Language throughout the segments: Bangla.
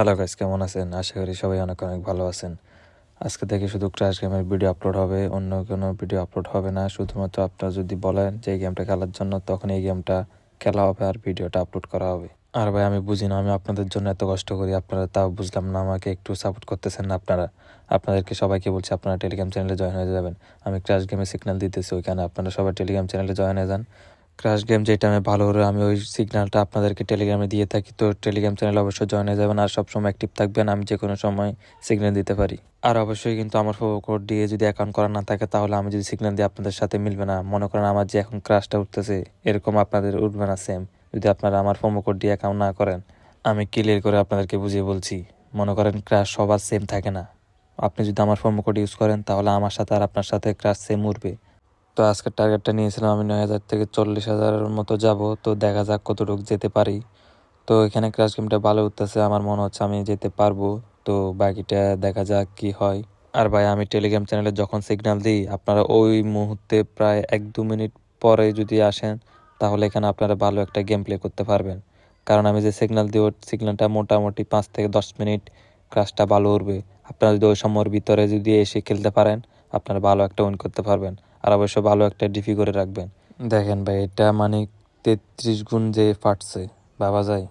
হ্যালো গাইস কেমন আছেন? আশা করি সবাই অনেক অনেক ভালো আছেন। আজকে থেকে শুধু ক্র্যাশ গেমের ভিডিও আপলোড হবে, অন্য কোনো ভিডিও আপলোড হবে না। শুধুমাত্র আপনারা যদি বলেন যে এই গেমটা খেলার জন্য, তখন এই গেমটা খেলা হবে আর ভিডিওটা আপলোড করা হবে। আর ভাই, আমি বুঝি না, আমি আপনাদের জন্য এত কষ্ট করি। আপনারা তাও বুঝলাম না, আমাকে একটু সাপোর্ট করতেছেন না আপনারা। আপনাদেরকে সবাইকে বলছি, আপনারা টেলিগ্রাম চ্যানেলে জয়েন হয়ে যাবেন। আমি ক্র্যাশ গেমে সিগন্যাল দিতেছি, ওইখানে আপনারা সবাই টেলিগ্রাম চ্যানেলে জয়েন হয়ে যান। ক্র্যাশ গেম যে টাইমে ভালো হলে, আমি ওই সিগন্যালটা আপনাদেরকে টেলিগ্রামে দিয়ে থাকি। তো টেলিগ্রাম চ্যানেল অবশ্যই জয়েন হয়ে যাবেন আর সবসময় অ্যাক্টিভ থাকবেন, আমি যে কোনো সময় সিগন্যাল দিতে পারি। আর অবশ্যই কিন্তু আমার ফোন কোড দিয়ে যদি অ্যাকাউন্ট করা না থাকে, তাহলে আমি যদি সিগন্যাল দিই, আপনাদের সাথে মিলবে না। মনে করেন আমার যে এখন ক্রাশটা উঠতেছে, এরকম আপনাদের উঠবে না সেম যদি আপনারা আমার ফোমো কোড দিয়ে অ্যাকাউন্ট না করেন, আমি ক্লিয়ার করে আপনাদেরকে বুঝিয়ে বলছি, মনে করেন ক্রাশ সবার সেম থাকে না। আপনি যদি আমার ফোমো কোড ইউজ করেন, তাহলে আমার সাথে আর আপনার সাথে ক্রাশ সেম উঠবে। তো আজকের টার্গেটটা নিয়েছিলাম আমি নয় হাজার থেকে চল্লিশ হাজারের মতো যাব, তো দেখা যাক কতটুকু যেতে পারি। তো এখানে ক্রাশ গেমটা ভালো উঠতেছে, আমার মনে হচ্ছে আমি যেতে পারব। তো বাকিটা দেখা যাক কি হয়। আর ভাই, আমি টেলিগ্রাম চ্যানেলে যখন সিগন্যাল দিই, আপনারা ওই মুহূর্তে প্রায় এক দু মিনিট পরে যদি আসেন, তাহলে এখানে আপনারা ভালো একটা গেম প্লে করতে পারবেন। কারণ আমি যে সিগন্যাল দিই ওই সিগন্যালটা মোটামুটি পাঁচ থেকে দশ মিনিট ক্লাসটা ভালো উঠবে। আপনারা যদি ওই সময়ের ভিতরে যদি এসে খেলতে পারেন, আপনারা ভালো একটা উইন করতে পারবেন। আর অবশ্যই ভালো একটা ডিফি করে রাখবেন। দেখেন ভাই, এটা মানে তেত্রিশ গুণ যে ফাটছে, ভাবা যায়।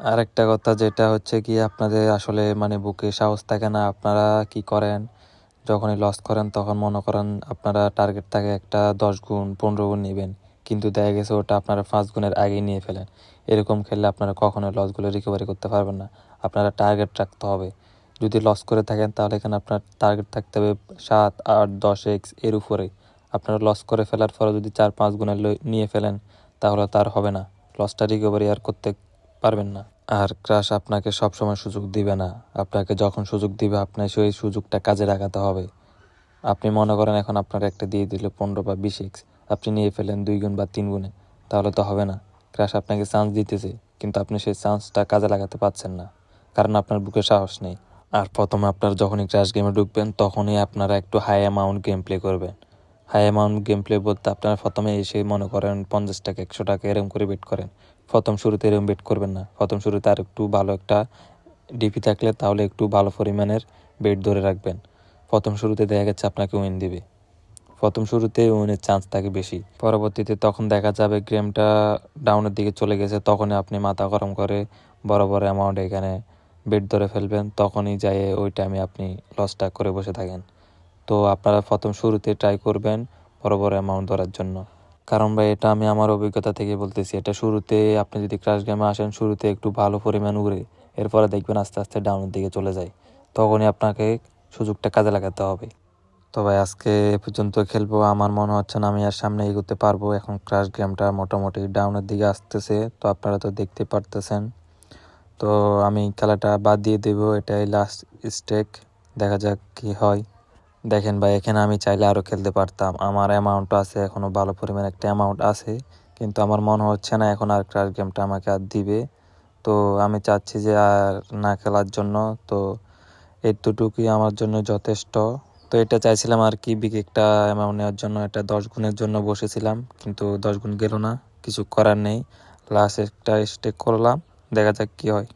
আর একটা কথা যেটা হচ্ছে কি, আপনাদের আসলে মানে বুকে সাহস থাকে না, আপনারা কি করেন? যখনই লস করেন, তখন মনে করেন আপনারা টার্গেট থাকে একটা দশ গুণ, পনেরো গুণ নেবেন। কিন্তু দেখা গেছে ওটা আপনারা পাঁচ গুণের আগেই নিয়ে ফেলেন। এরকম খেললে আপনারা কখনোই লসগুলো রিকভারি করতে পারবেন না। আপনারা টার্গেট রাখতে হবে। যদি লস করে থাকেন, তাহলে এখানে আপনার টার্গেট থাকতে হবে সাত, আট, দশ এক্সের উপরে। আপনারা লস করে ফেলার পরে যদি চার পাঁচ গুণে নিয়ে ফেলেন, তাহলে তার হবে না। লসটা রিকভারি আর করতে পারবেন না। আর ক্রাশ আপনাকে সবসময় সুযোগ দিবে না। আপনাকে যখন সুযোগ দিবে আপনার সেই সুযোগটা কাজে লাগাতে হবে। আপনি মনে করেন এখন আপনার একটা দিয়ে দিল পনেরো বা বিশ এক্স আপনি নিয়ে ফেলেন দুই গুণ বা তিন গুণে, তাহলে তো হবে না। ক্রাশ আপনাকে চান্স দিতেছে, কিন্তু আপনি সেই চান্সটা কাজে লাগাতে পারছেন না। কারণ আপনার বুকে সাহস নেই। আর প্রথমে আপনার যখনই ক্রাশ গেমে ঢুকবেন, তখনই আপনারা একটু হাই অ্যামাউন্ট গেম প্লে করবেন। হাই অ্যামাউন্ট গেম প্লে বলতে আপনারা প্রথমে এসে মনে করেন পঞ্চাশ টাকা, একশো টাকা এরকম করে বেট করেন। প্রথম শুরুতে এরকম বেট করবেন না। প্রথম শুরুতে আর একটু ভালো একটা ডিপি থাকলে তাহলে একটু ভালো পরিমাণের বেট ধরে রাখবেন। প্রথম শুরুতে দেখা গেছে আপনাকে উইন দিবে। প্রথম শুরুতে উইনের চান্স থাকে বেশি। পরবর্তীতে তখন দেখা যাবে গেমটা ডাউনের দিকে চলে গেছে, তখনই আপনি মাথা গরম করে বড় বড় অ্যামাউন্ট এখানে বেট ধরে ফেলবেন। তখনই যায় ওই টাইমে আপনি লসটা করে বসে থাকেন। তো আপনারা প্রথম শুরুতে ট্রাই করবেন বড় বড় অ্যামাউন্ট ধরার জন্য। কারণ ভাই, এটা আমি আমার অভিজ্ঞতা থেকে বলতেছি, এটা শুরুতে আপনি যদি ক্রাশ গেমে আসেন, শুরুতে একটু ভালো পরিমাণ উড়ে, এরপরে দেখবেন আস্তে আস্তে ডাউনের দিকে চলে যায়। তখনই আপনাকে সুযোগটা কাজে লাগাতে হবে। তো ভাই, আজকে এ পর্যন্ত খেলব, আমার মনে হচ্ছে না আমি আর সামনে এগোতে পারব। এখন ক্রাশ গেমটা মোটামুটি ডাউনের দিকে আসতেছে, তো আপনারা তো দেখতে পারতেছেন। তো আমি খেলাটা বাদ দিয়ে দেবো, এটাই লাস্ট স্টেক দেখা যাক কি হয়। দেখেন ভাই, এখানে আমি চাইলে আরও খেলতে পারতাম। আমার অ্যামাউন্ট আছে এখনও ভালো পরিমাণ একটা অ্যামাউন্ট আছে, কিন্তু আমার মনে হচ্ছে না এখন আর ক্রাশ গেমটা আমাকে আর দিবে। তো আমি চাচ্ছি যে আর না খেলার জন্য, তো এতটুকুই আমার জন্য যথেষ্ট। তো এটা চাইছিলাম আর কি বিগ একটা অ্যামাউন্ট নেওয়ার জন্য, এটা দশ গুণের জন্য বসেছিলাম, কিন্তু দশ গুণ গেল না, কিছু করার নেই। লাস্ট একটা স্টেক করলাম, দেখা যাক কি হয়।